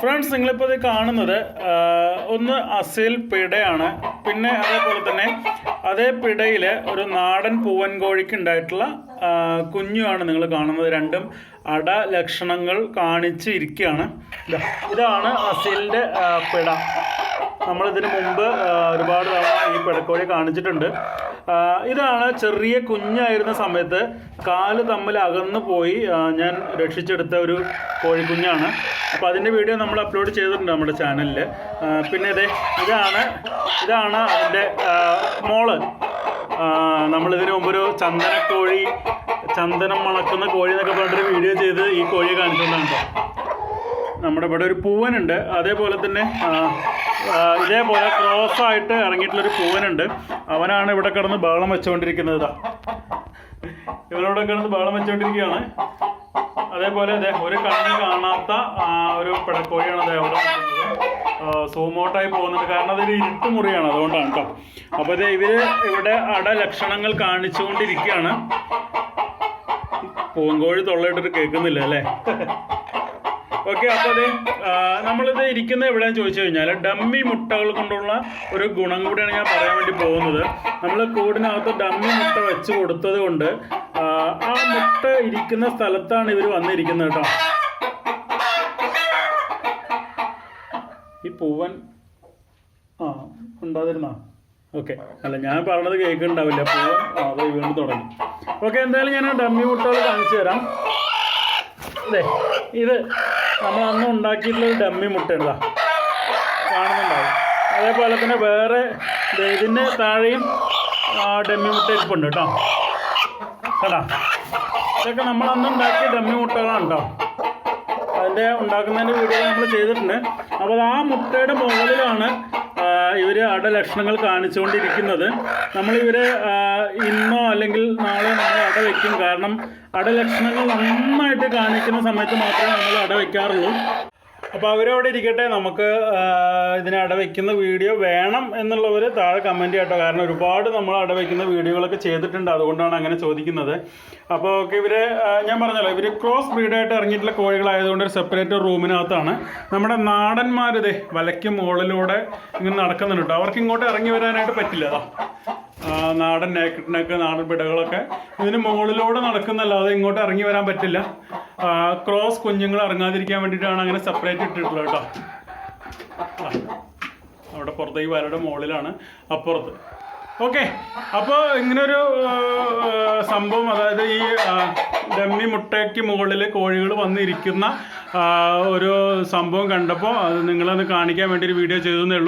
Friends നിങ്ങളിപ്പോൾ ഇത് കാണുന്നത് ഒന്ന് അസീൽ പിടയാണ്. പിന്നെ അതേപോലെ തന്നെ അതേ പിടയിൽ ഒരു നാടൻ പൂവൻ കോഴിക്ക് ഉണ്ടായിട്ടുള്ള കുഞ്ഞുമാണ് നിങ്ങൾ കാണുന്നത് രണ്ടും. അട ലക്ഷണങ്ങൾ കാണിച്ച് ഇരിക്കുകയാണ് ഇതാണ് അസീലിന്റെ പിട. നമ്മളിതിനു മുമ്പ് ഒരുപാട് തവണ ഈ പിടക്കോഴി കാണിച്ചിട്ടുണ്ട്. ഇതാണ് ചെറിയ കുഞ്ഞായിരുന്ന സമയത്ത് കാൽ തമ്മിൽ അകന്നു പോയി. ഞാൻ രക്ഷിച്ചെടുത്ത ഒരു കോഴിക്കുഞ്ഞാണ്. അപ്പോൾ അതിന്റെ വീഡിയോ നമ്മൾ അപ്ലോഡ് ചെയ്തിട്ടുണ്ട് നമ്മുടെ ചാനലിൽ പിന്നെ ഇതേ ഇതാണ് ഇതാണ് അതിന്റെ മോൾ. നമ്മളിതിനു മുമ്പ് ഒരു ചന്ദനക്കോഴി ചന്ദനം മണക്കുന്ന കോഴി എന്നൊക്കെ പറഞ്ഞിട്ടൊരു വീഡിയോ ചെയ്ത് ഈ കോഴിയെ കാണിച്ചുകൊണ്ടാണ് കേട്ടോ. നമ്മുടെ ഇവിടെ ഒരു പൂവനുണ്ട്. അതേപോലെ തന്നെ ഇതേപോലെ ക്രോസ് ആയിട്ട് ഇറങ്ങിയിട്ടുള്ളൊരു പൂവനുണ്ട്. അവനാണ് ഇവിടെ കിടന്ന് ബഹളം വെച്ചുകൊണ്ടിരിക്കുന്നത് ഇതാ ഇവരോടെ കിടന്ന് ബഹളം വെച്ചുകൊണ്ടിരിക്കുകയാണ് അതേപോലെ അതെ ഒരു കണ്ണ് കാണാത്ത ഒരു പിടക്കോഴിയാണ് അതെ അവിടെ സൂമോട്ടായി പോകുന്നത്. കാരണം അതൊരു ഇരുട്ട് മുറിയാണ് അതുകൊണ്ടാണ് കേട്ടോ അപ്പോൾ അതെ ഇവർ ഇവിടെ അട ലക്ഷണങ്ങൾ കാണിച്ചുകൊണ്ടിരിക്കുകയാണ്. പൂങ്കോഴി തൊള്ളയിട്ടിട്ട് കേൾക്കുന്നില്ല അല്ലേ? ഓക്കെ അപ്പോൾ അതെ നമ്മളിത് ഇരിക്കുന്ന എവിടെയാണെന്ന് ചോദിച്ചു കഴിഞ്ഞാൽ ഡമ്മി മുട്ടകൾ കൊണ്ടുള്ള ഒരു ഗുണം കൂടിയാണ് ഞാൻ പറയാൻ വേണ്ടി പോകുന്നത്. നമ്മൾ കൂടിനകത്ത് ഡമ്മി മുട്ട വെച്ച് കൊടുത്തത് കൊണ്ട് ആ, മുട്ട ഇരിക്കുന്ന സ്ഥലത്താണ് ഇവർ വന്നിരിക്കുന്നത് കേട്ടോ. ഈ പൂവൻ ആ ഉണ്ടാതിരുന്നാ? ഓക്കെ അല്ല ഞാൻ പറഞ്ഞത് കേൾക്കുന്നുണ്ടാവില്ല പൂവൻ അത് വീണ്ടും തുടങ്ങി. ഓക്കെ എന്തായാലും ഞാൻ ഡമ്മി മുട്ടകൾ കാണിച്ചു തരാം. അതെ ഇത് നമ്മൾ അന്ന് ഉണ്ടാക്കിയിട്ടുള്ള ഡമ്മി മുട്ട ദാ. കാണുന്നുണ്ടാവും. അതേപോലെ തന്നെ വേറെ ഇതിന്റെ താഴെയും ഡമ്മി മുട്ട ഇരിപ്പുണ്ട് കേട്ടോ കേട്ടാ ഇതൊക്കെ നമ്മൾ അന്ന് ഉണ്ടാക്കിയ ഡമ്മി മുട്ടകളാണ് കേട്ടോ അതിന്റെ ഉണ്ടാക്കുന്നതിന്റെ വീഡിയോ നമ്മൾ ചെയ്തിട്ടുണ്ട്. അപ്പോൾ ആ മുട്ടയുടെ മുകളിലാണ് ഇവർ അവിടെ ലക്ഷണങ്ങൾ കാണിച്ചുകൊണ്ടിരിക്കുന്നത്. നമ്മളിവർ ഇന്നോ അല്ലെങ്കിൽ നാളെ നമ്മൾ അട വയ്ക്കും കാരണം അട ലക്ഷണങ്ങൾ നന്നായിട്ട് കാണിക്കുന്ന സമയത്ത് മാത്രമേ നമ്മൾ അട വയ്ക്കാറുള്ളൂ അപ്പോൾ അവരവിടെ ഇരിക്കട്ടെ നമുക്ക് ഇതിനെ അട അടവയ്ക്കുന്ന വീഡിയോ വേണം എന്നുള്ളവർ താഴെ കമന്റ് ചെയ്യട്ടോ. കാരണം ഒരുപാട് നമ്മൾ അടവയ്ക്കുന്ന വീഡിയോകളൊക്കെ ചെയ്തിട്ടുണ്ട് അതുകൊണ്ടാണ് അങ്ങനെ ചോദിക്കുന്നത്. അപ്പോൾ ഓക്കെ ഇവർ ഞാൻ പറഞ്ഞല്ലോ ഇവർ ക്രോസ് ബ്രീഡായിട്ട് ഇറങ്ങിയിട്ടുള്ള കോഴികളായതുകൊണ്ട് ഒരു സെപ്പറേറ്റ് റൂമിനകത്താണ് നമ്മുടെ നാടന്മാരിതേ വലയ്ക്ക് മുകളിലൂടെ ഇങ്ങനെ നടക്കുന്നുണ്ട് കേട്ടോ. അവർക്ക് ഇങ്ങോട്ട് ഇറങ്ങി വരാനായിട്ട് പറ്റില്ല നാടൻ നേക്കിട്ടിനൊക്കെ നാടൻ പിടകളൊക്കെ. ഇതിന് മുകളിലൂടെ നടക്കുന്നല്ലാതെ ഇങ്ങോട്ട് ഇറങ്ങി വരാൻ പറ്റില്ല. ക്രോസ് കുഞ്ഞുങ്ങൾ ഇറങ്ങാതിരിക്കാൻ വേണ്ടിയിട്ടാണ് അങ്ങനെ സെപ്പറേറ്റ് ഇട്ടിട്ടുള്ളത് കേട്ടോ. അവിടെ പുറത്ത് ഈ വരയുടെ മുകളിലാണ് അപ്പുറത്ത്. ഓക്കെ അപ്പോൾ ഇങ്ങനൊരു സംഭവം അതായത് ഈ ഡമ്മി മുട്ടയ്ക്ക് മുകളിൽ കോഴികൾ വന്നിരിക്കുന്ന ഒരു സംഭവം കണ്ടപ്പോൾ അത് നിങ്ങളൊന്ന് കാണിക്കാൻ വേണ്ടി ഒരു വീഡിയോ ഉള്ളൂ.